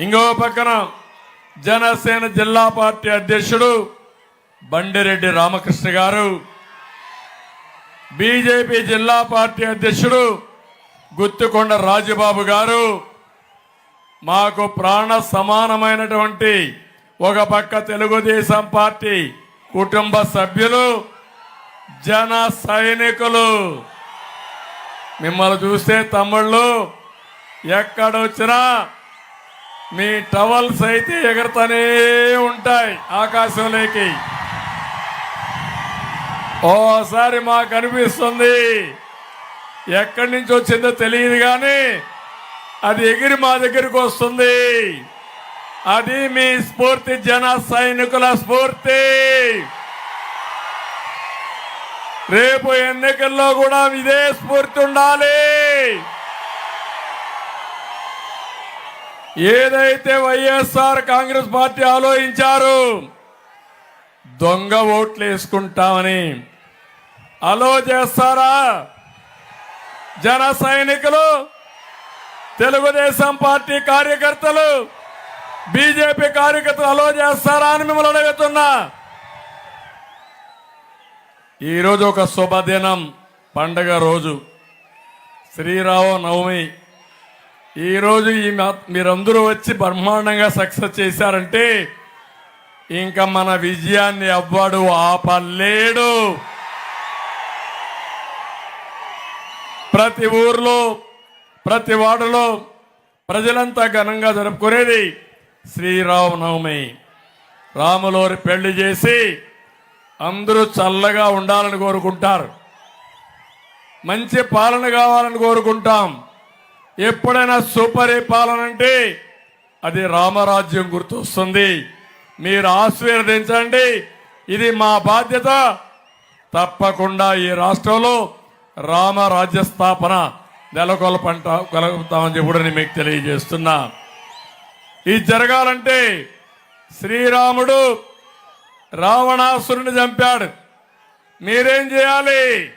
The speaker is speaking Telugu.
ఇంకో పక్కన జనసేన జిల్లా పార్టీ అధ్యక్షుడు బండిరెడ్డి రామకృష్ణ గారు బీజేపీ జిల్లా పార్టీ అధ్యక్షుడు గుత్తుకొండ రాజుబాబు గారు. మాకు ప్రాణ సమానమైనటువంటి ఒక పక్క తెలుగుదేశం పార్టీ కుటుంబ సభ్యులు జన సైనికులు. మిమ్మల్ని చూస్తే తమ్ముళ్ళు ఎక్కడొచ్చినా మీ టవల్స్ అయితే ఎగురుతూనే ఉంటాయి ఆకాశంలోకి. ఓసారి మాకు అనిపిస్తుంది. ఎక్కడి నుంచి వచ్చిందో తెలియదు కానీ అది ఎగిరి మా దగ్గరికి వస్తుంది. అది మీ స్ఫూర్తి జన సైనికుల స్ఫూర్తి. రేపు ఎన్నికల్లో కూడా ఇదే స్ఫూర్తి ఉండాలి. ఏదైతే వైఎస్ఆర్ కాంగ్రెస్ పార్టీ ఆలోచించారు దొంగ ఓట్లు వేసుకుంటామని. అలో చేస్తారా? జన సైనికులు తెలుగుదేశం పార్టీ కార్యకర్తలు బీజేపీ కార్యకర్తలు అలో చేస్తారా అని మిమ్మల్ని అడుగుతున్నా. ఈరోజు ఒక శుభదినం పండగ రోజు. శ్రీరామ నవమి ఈరోజు ఈ మీరందరూ వచ్చి బ్రహ్మాండంగా సక్సెస్ చేశారంటే ఇంకా మన విజయాన్ని అవ్వాడు ఆపలేడు. ప్రతి ఊర్లో ప్రతి వాడలో ప్రజలంతా ఘనంగా జరుపుకునేది శ్రీరామనవమి. రాములోరి పెళ్ళి చేసి అందరూ చల్లగా ఉండాలని కోరుకుంటారు. మంచి పాలన కావాలని కోరుకుంటాం. ఎప్పుడైనా సూపర్ అంటే అది రామరాజ్యం గుర్తొస్తుంది. మీరు ఆశీర్వదించండి. ఇది మా బాధ్యత. తప్పకుండా ఈ రాష్ట్రంలో రామరాజ్య స్థాపన నెలకొల్పంట కలుగుతామని చెప్పి నేను మీకు తెలియజేస్తున్నా. ఇది జరగాలంటే శ్రీరాముడు రావణాసురుని చంపాడు. మీరేం చేయాలి?